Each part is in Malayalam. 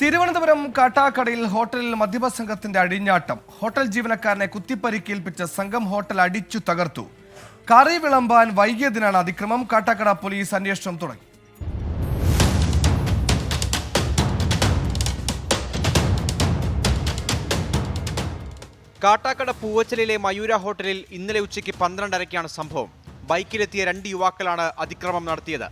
തിരുവനന്തപുരം കാട്ടാക്കടയിൽ ഹോട്ടലിൽ മദ്യപ സംഘത്തിന്റെ അടിഞ്ഞാട്ടം. ഹോട്ടൽ ജീവനക്കാരനെ കുത്തിപ്പരിക്കേൽപ്പിച്ച സംഘം ഹോട്ടൽ അടിച്ചു തകർത്തു. കറി വിളമ്പാൻ വൈകിയതിനാണ് അതിക്രമം. കാട്ടാക്കട പോലീസ് അന്വേഷണം തുടങ്ങി. കാട്ടാക്കട പൂവച്ചലിലെ മയൂര ഹോട്ടലിൽ ഇന്നലെ ഉച്ചയ്ക്ക് പന്ത്രണ്ടരയ്ക്കാണ് സംഭവം. ബൈക്കിലെത്തിയ രണ്ട് യുവാക്കളാണ് അതിക്രമം നടത്തിയത്.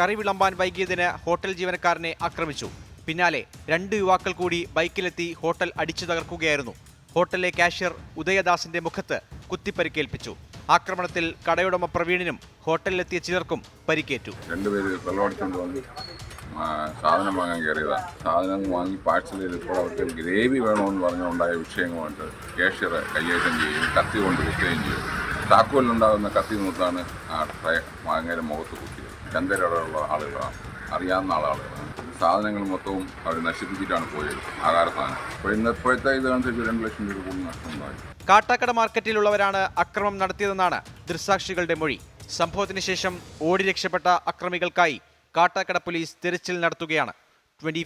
കറി വിളമ്പാൻ വൈകിയതിന് ഹോട്ടൽ ജീവനക്കാരനെ ആക്രമിച്ചു. പിന്നാലെ രണ്ട് യുവാക്കൾ കൂടി ബൈക്കിലെത്തി ഹോട്ടൽ അടിച്ചു തകർക്കുകയായിരുന്നു. ഹോട്ടലിലെ കാഷ്യർ ഉദയദാസിന്റെ മുഖത്ത് കുത്തിപ്പരിക്കേൽപ്പിച്ചു. ആക്രമണത്തിൽ കടയുടമ പ്രവീണിനും ഹോട്ടലിലെത്തിയ ചിലർക്കും പരിക്കേറ്റു. സാധനം വാങ്ങാൻ കയറിയതാണ് സാധനം വാങ്ങി പാഴ്സൽ ചെയ്തപ്പോൾ അവർക്ക് ഗ്രേവി വേണമെന്ന് പറഞ്ഞുണ്ടായ വിഷയങ്ങളുമായിട്ട് കേഷ്യർ കൈയേറ്റം ചെയ്യുകയും കത്തി കൊണ്ട് കുത്തുകയും ചെയ്തു. താക്കോലിലുണ്ടാകുന്ന കത്തി നോത്താണ് ആ വാങ്ങയുടെ മുഖത്ത് കുത്തിയത്. ചന്തരയുള്ള ആളുകളാണ്. അറിയാവുന്ന ആളുകളാണ് സാധനങ്ങൾ മൊത്തവും അവർ നശിപ്പിച്ചിട്ടാണ് പോയത് ആഹാര സാധനം അപ്പോൾ ഇന്ന് ഇപ്പോഴത്തെ ഇതനുസരിച്ച് രണ്ട് ലക്ഷം രൂപ കൂടുതൽ നഷ്ടമുണ്ടായി. കാട്ടാക്കട മാർക്കറ്റിലുള്ളവരാണ് അക്രമം നടത്തിയതെന്നാണ് ദൃസാക്ഷികളുടെ മൊഴി. സംഭവത്തിന് ശേഷം ഓടി രക്ഷപ്പെട്ട അക്രമികൾക്കായി കാട്ടാക്കട പോലീസ് തിരച്ചിൽ നടത്തുകയാണ്. ട്വന്റി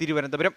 തിരുവനന്തപുരം.